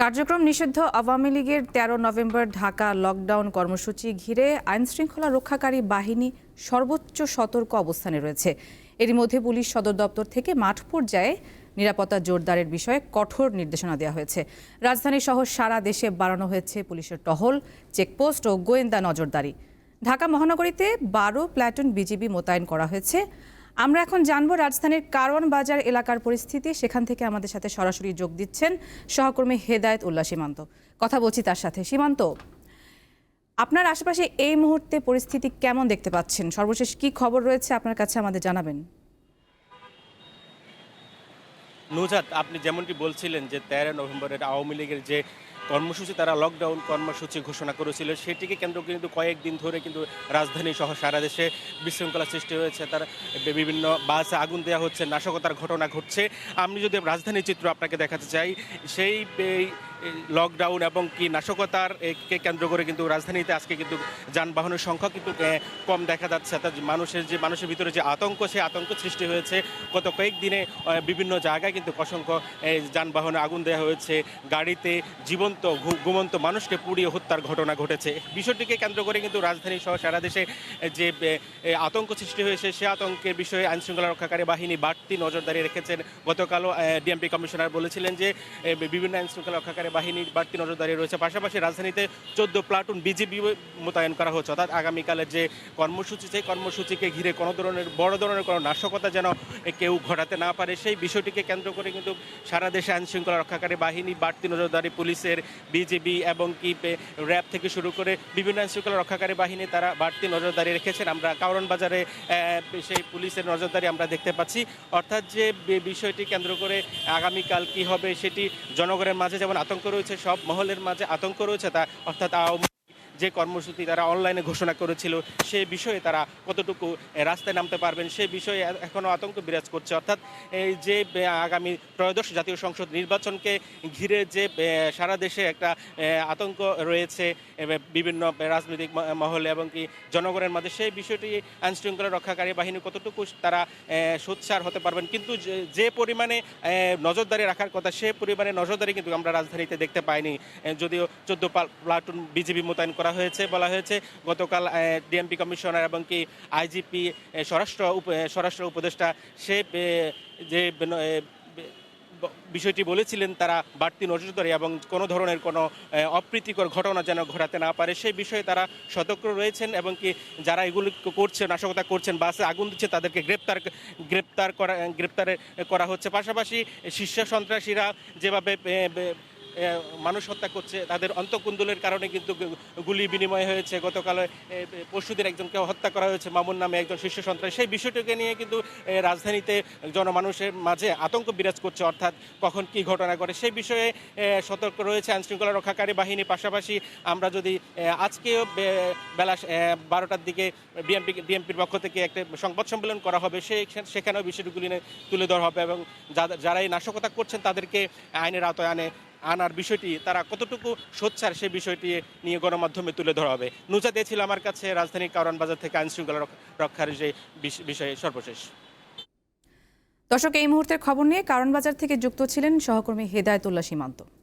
কার্যক্রম নিষিদ্ধ আওয়ামী লীগের তেরো নভেম্বর ঢাকা লকডাউন কর্মসূচি ঘিরে আইনশৃঙ্খলা রক্ষাকারী বাহিনী সর্বোচ্চ সতর্ক অবস্থানে রয়েছে। এরই মধ্যে পুলিশ সদর দপ্তর থেকে মাঠ পর্যায়ে নিরাপত্তা জোরদারের বিষয়ে কঠোর নির্দেশনা দেওয়া হয়েছে। রাজধানী সহ সারা দেশে বাড়ানো হয়েছে পুলিশের টহল, চেকপোস্ট ও গোয়েন্দা নজরদারি। ঢাকা মহানগরীতে বারো প্ল্যাটুন বিজিবি মোতায়েন করা হয়েছে। আমরা এখন জানব রাজধানীর কারওয়ান বাজার এলাকার পরিস্থিতি। সেখান থেকে আমাদের সাথে সরাসরি যোগ দিচ্ছেন সহকর্মী হেদায়েত উল্লাহ সীমান্ত। কথা বলছি তার সাথে। সীমান্ত, আপনার আশেপাশে এই মুহূর্তে পরিস্থিতি কেমন দেখতে পাচ্ছেন? সর্বশেষ কি খবর রয়েছে আপনার কাছে আমাদের জানাবেন? নুজাত, আপনি যেমনটি বলছিলেন যে তেরো নভেম্বরের আওয়ামী লীগের যে কর্মসূচি, তারা লকডাউন কর্মসূচি ঘোষণা করেছিল। সেটিকে কেন্দ্র কিন্তু কয়েকদিন ধরে কিন্তু রাজধানী সহ সারা দেশে বিশৃঙ্খলা সৃষ্টি হয়েছে। তার বিভিন্ন বাসে আগুন দেওয়া হচ্ছে, নাশকতার ঘটনা ঘটছে। আমি যদি রাজধানীর চিত্র আপনাকে দেখাতে চাই, সেই লকডাউন এবং কি নাশকতার কেন্দ্র করে কিন্তু রাজধানীতে আজকে কিন্তু যানবাহনের সংখ্যা কিন্তু কম দেখা যাচ্ছে। অর্থাৎ মানুষের যে, মানুষের ভিতরে যে আতঙ্ক, সেই আতঙ্ক সৃষ্টি হয়েছে। গত কয়েকদিনে বিভিন্ন জায়গায় কিন্তু অসংখ্য যানবাহনে আগুন দেওয়া হয়েছে। গাড়িতে জীবন্ত ঘুমন্ত মানুষকে পুড়িয়ে হত্যার ঘটনা ঘটেছে। বিষয়টিকে কেন্দ্র করে কিন্তু রাজধানী সহ সারা দেশে যে আতঙ্ক সৃষ্টি হয়েছে, সে আতঙ্কের বিষয়ে আইনশৃঙ্খলা রক্ষাকারী বাহিনী বাড়তি নজরদারি রেখেছেন। গতকালও ডিএমপি কমিশনার বলেছিলেন যে বিভিন্ন আইনশৃঙ্খলা রক্ষাকারী বাহিনীর বাড়তি নজরদারি রয়েছে। পাশাপাশি রাজধানীতে চোদ্দ প্লাটুন বিজিবি মোতায়েন করা হচ্ছে। অর্থাৎ আগামীকালের যে কর্মসূচি, সেই কর্মসূচিকে ঘিরে কোনো ধরনের, বড় ধরনের কোনো নাশকতা যেন কেউ ঘটাতে না পারে, সেই বিষয়টিকে কেন্দ্র করে কিন্তু সারা দেশে আইনশৃঙ্খলা রক্ষাকারী বাহিনী, বাড়তি নজরদারি, পুলিশের, বিজিবি এবং কি র্যাব থেকে শুরু করে বিভিন্ন আইনশৃঙ্খলা রক্ষাকারী বাহিনী তারা বাড়তি নজরদারি রেখেছেন। আমরা কারণ বাজারে সেই পুলিশের নজরদারি আমরা দেখতে পাচ্ছি। অর্থাৎ যে বিষয়টি কেন্দ্র করে আগামীকাল কি হবে সেটি জনগণের মাঝে যেমন আতঙ্ক রয়েছে সব মহলের মাঝে আতঙ্ক রয়েছে তা অর্থাৎ আওয়ামী যে কর্মসূচি তারা অনলাইনে ঘোষণা করেছিল সে বিষয়ে তারা কতটুকু রাস্তায় নামতে পারবেন সে বিষয়ে এখনও আতঙ্ক বিরাজ করছে। অর্থাৎ এই যে আগামী ত্রয়োদশ জাতীয় সংসদ নির্বাচনকে ঘিরে যে সারা দেশে একটা আতঙ্ক রয়েছে বিভিন্ন রাজনৈতিক মহলে এবং কি জনগণের মাঝে সেই বিষয়টি আইনশৃঙ্খলা রক্ষাকারী বাহিনী কতটুকু তারা এ, সোচ্চার হতে পারবেন। কিন্তু যে- পরিমাণে নজরদারি রাখার কথা সে পরিমাণে নজরদারি কিন্তু আমরা রাজধানীতে দেখতে পাইনি। যদিও চোদ্দ প্লাটুন বিজিবি মোতায়েন করা হয়েছে, বলা হয়েছে, গতকাল ডিএমপি কমিশনার এবং কি আইজিপি স্বরাষ্ট্র স্বরাষ্ট্র উপদেষ্টা সে যে বিষয়টি বলেছিলেন, তারা বাড়তি নজরদারি এবং কোনো ধরনের কোনো অপ্রীতিকর ঘটনা যেন ঘটাতে না পারে, সেই বিষয়ে তারা সতর্ক রয়েছেন এবং কি যারা এগুলি করছে নাশকতা করছেন, বাসে আগুন দিচ্ছে, তাদেরকে গ্রেপ্তার গ্রেপ্তার করা গ্রেপ্তার করা হচ্ছে। পাশাপাশি শীর্ষ সন্ত্রাসীরা যেভাবে মানুষ হত্যা করছে, তাদের অন্তকুন্দলের কারণে কিন্তু গুলি বিনিময় হয়েছে। গতকাল পরশুদিন একজনকে হত্যা করা হয়েছে, মামুন নামে একজন শীর্ষ সন্ত্রাস। সেই বিষয়টিকে নিয়ে কিন্তু রাজধানীতে জনমানুষের মাঝে আতঙ্ক বিরাজ করছে, অর্থাৎ কখন কি ঘটনা ঘটে। সেই বিষয়ে সতর্ক রয়েছে আইনশৃঙ্খলা রক্ষাকারী বাহিনী। পাশাপাশি আমরা যদি আজকেও বেলা বারোটার দিকে বিএনপি বিএনপির পক্ষ থেকে একটা সংবাদ সম্মেলন করা হবে সেই সেখানেও বিষয়গুলি তুলে ধরা হবে এবং যারা এই নাশকতা করছেন, তাদেরকে আইনের আওতায় আনে আনার বিষয়টি, তারা কতটুকু সোচ্চার সেই বিষয়টি নিয়ে গণমাধ্যমে তুলে ধরা হবে। নুজা দিয়েছিল আমার কাছে রাজধানীর কারণ বাজার থেকে আইন শৃঙ্খলা রক্ষার যে বিষ- বিষয়ে সর্বশেষ। দর্শক, এই মুহূর্তের খবর নিয়ে কারণ বাজার থেকে যুক্ত ছিলেন সহকর্মী হেদায়তুল্লাহ সীমান্ত।